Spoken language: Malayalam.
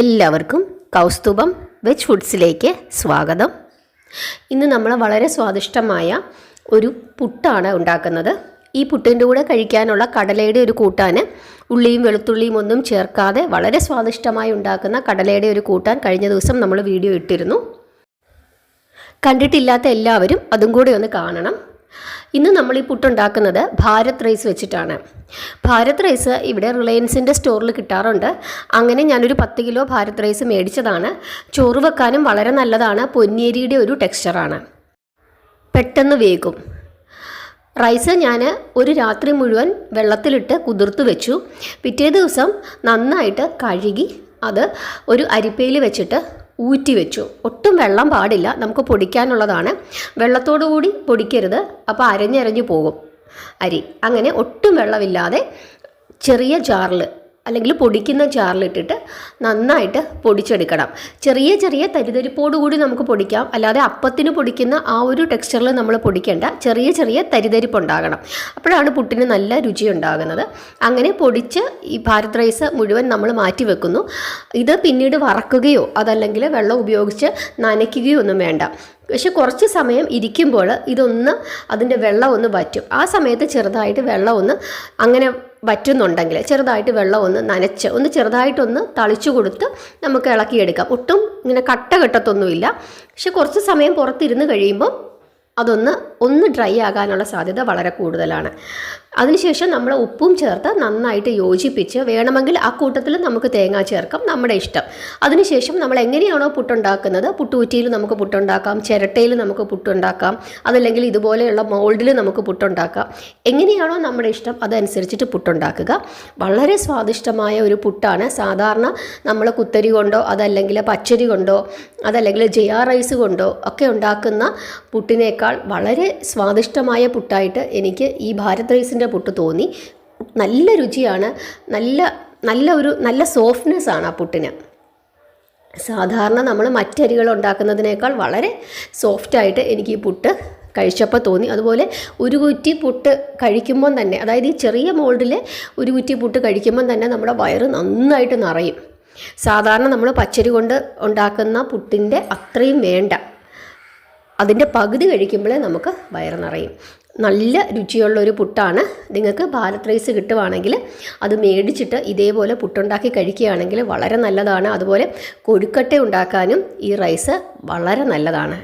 എല്ലാവർക്കും കൗസ്തുഭം വെജ് ഫുഡ്സിലേക്ക് സ്വാഗതം. ഇന്ന് നമ്മൾ വളരെ സ്വാദിഷ്ടമായ ഒരു പുട്ടാണ് ഉണ്ടാക്കുന്നത്. ഈ പുട്ടിന്റെ കൂടെ കഴിക്കാനുള്ള കടലയുടെ ഒരു കൂട്ടാൻ ഉള്ളിയും വെളുത്തുള്ളിയും ഒന്നും ചേർക്കാതെ വളരെ സ്വാദിഷ്ടമായി ഉണ്ടാക്കുന്ന കടലയുടെ ഒരു കൂട്ടാൻ കഴിഞ്ഞ ദിവസം നമ്മൾ വീഡിയോ ഇട്ടിരുന്നു. കണ്ടിട്ടില്ലാത്ത എല്ലാവരും അതും കൂടി ഒന്ന് കാണണം. ഇന്ന് നമ്മൾ ഈ പുട്ടുണ്ടാക്കുന്നത് ഭാരത് റൈസ് വെച്ചിട്ടാണ്. ഭാരത് റൈസ് ഇവിടെ റിലയൻസിന്റെ സ്റ്റോറിൽ കിട്ടാറുണ്ട്. അങ്ങനെ ഞാനൊരു പത്ത് കിലോ ഭാരത് റൈസ് മേടിച്ചതാണ്. ചോറ് വെക്കാനും വളരെ നല്ലതാണ്. പൊന്നിയരിയുടെ ഒരു ടെക്സ്ചറാണ്. പെട്ടെന്ന് വേകും റൈസ് ഞാൻ ഒരു രാത്രി മുഴുവൻ വെള്ളത്തിലിട്ട് കുതിർത്ത് വെച്ചു. പിറ്റേ ദിവസം നന്നായിട്ട് കഴുകി അത് ഒരു അരിപ്പയിൽ വെച്ചിട്ട് ഊറ്റി വെച്ചു. ഒട്ടും വെള്ളം പാടില്ല. നമുക്ക് പൊടിക്കാനുള്ളതാണ്. വെള്ളത്തോടുകൂടി പൊടിക്കരുത്. അപ്പോൾ അരഞ്ഞരഞ്ഞു പോകും. അരി. അങ്ങനെ ഒട്ടും വെള്ളമില്ലാതെ ചെറിയ ജാറിൽ അല്ലെങ്കിൽ പൊടിക്കുന്ന ജാറിലിട്ടിട്ട് നന്നായിട്ട് പൊടിച്ചെടുക്കണം. ചെറിയ ചെറിയ തരിതരിപ്പോടുകൂടി നമുക്ക് പൊടിക്കാം. അല്ലാതെ അപ്പത്തിന് പൊടിക്കുന്ന ആ ഒരു ടെക്സ്ചറിൽ നമ്മൾ പൊടിക്കേണ്ട. ചെറിയ ചെറിയ തരിതരിപ്പ് ഉണ്ടാകണം അപ്പോഴാണ് പുട്ടിന് നല്ല രുചി ഉണ്ടാകുന്നത് അങ്ങനെ പൊടിച്ച് ഈ ഭാരത് റൈസ് മുഴുവൻ നമ്മൾ മാറ്റി വെക്കുന്നു. ഇത് പിന്നീട് വറക്കുകയോ അതല്ലെങ്കിൽ വെള്ളം ഉപയോഗിച്ച് നനയ്ക്കുകയോ ഒന്നും വേണ്ട. പക്ഷെ കുറച്ച് സമയം ഇരിക്കുമ്പോൾ ഇതൊന്ന് അതിന്റെ വെള്ളം ഒന്ന് വറ്റും. ആ സമയത്ത് ചെറുതായിട്ട് വെള്ളം ഒന്ന് അങ്ങനെ വറ്റുന്നുണ്ടെങ്കിൽ ചെറുതായിട്ട് വെള്ളം ഒന്ന് നനച്ച് ഒന്ന് ചെറുതായിട്ടൊന്ന് തളിച്ചു കൊടുത്ത് നമുക്ക് ഇളക്കിയെടുക്കാം. ഒട്ടും ഇങ്ങനെ കട്ട കെട്ടത്തൊന്നുമില്ല. പക്ഷെ കുറച്ച് സമയം പുറത്തിരുന്ന് കഴിയുമ്പോൾ അതൊന്ന് ഒന്ന് ഡ്രൈ ആകാനുള്ള സാധ്യത വളരെ കൂടുതലാണ്. അതിനുശേഷം നമ്മൾ ഉപ്പും ചേർത്ത് നന്നായിട്ട് യോജിപ്പിച്ച് വേണമെങ്കിൽ ആ കൂട്ടത്തിൽ നമുക്ക് തേങ്ങ ചേർക്കാം നമ്മുടെ ഇഷ്ടം. അതിനുശേഷം നമ്മൾ എങ്ങനെയാണോ പുട്ടുണ്ടാക്കുന്നത് പുട്ടുകുറ്റിയിൽ നമുക്ക് പുട്ടുണ്ടാക്കാം ചിരട്ടയിൽ നമുക്ക് പുട്ടുണ്ടാക്കാം അതല്ലെങ്കിൽ ഇതുപോലെയുള്ള മോൾഡിൽ നമുക്ക് പുട്ടുണ്ടാക്കാം. എങ്ങനെയാണോ നമ്മുടെ ഇഷ്ടം അതനുസരിച്ചിട്ട് പുട്ടുണ്ടാക്കുക. വളരെ സ്വാദിഷ്ടമായ ഒരു പുട്ടാണ്. സാധാരണ നമ്മൾ കുത്തരി കൊണ്ടോ അതല്ലെങ്കിൽ പച്ചരി കൊണ്ടോ അതല്ലെങ്കിൽ ജയ റൈസ് കൊണ്ടോ ഒക്കെ ഉണ്ടാക്കുന്ന പുട്ടിനേക്കാൾ വളരെ സ്വാദിഷ്ടമായ പുട്ടായിട്ട് എനിക്ക് ഈ ഭാരത് റൈസിന്റെ പുട്ട് തോന്നി. നല്ല രുചിയാണ്. നല്ല നല്ല ഒരു നല്ല സോഫ്റ്റ്നെസ് ആണ് ആ പുട്ടിന്. സാധാരണ നമ്മൾ മറ്റരികൾ ഉണ്ടാക്കുന്നതിനേക്കാൾ വളരെ സോഫ്റ്റായിട്ട് എനിക്ക് ഈ പുട്ട് കഴിച്ചപ്പോൾ തോന്നി. അതുപോലെ ഒരു കുറ്റി പുട്ട് കഴിക്കുമ്പം തന്നെ അതായത് ഈ ചെറിയ മോൾഡിൽ ഒരു കുറ്റി പുട്ട് കഴിക്കുമ്പം തന്നെ നമ്മുടെ വയറ് നന്നായിട്ട് നിറയും. സാധാരണ നമ്മൾ പച്ചരി കൊണ്ട് ഉണ്ടാക്കുന്ന പുട്ടിന്റെ അത്രയും വേണ്ട. അതിന്റെ പകുതി കഴിക്കുമ്പോഴേ നമുക്ക് വയറ് നിറയും. നല്ല രുചിയുള്ള ഒരു പുട്ടാണ്. നിങ്ങൾക്ക് ഭാരത് റൈസ് കിട്ടുവാണെങ്കിൽ അത് മേടിച്ചിട്ട് ഇതേപോലെ പുട്ടുണ്ടാക്കി കഴിക്കുകയാണെങ്കിൽ വളരെ നല്ലതാണ്. അതുപോലെ കൊഴുക്കട്ട ഉണ്ടാക്കാനും ഈ റൈസ് വളരെ നല്ലതാണ്.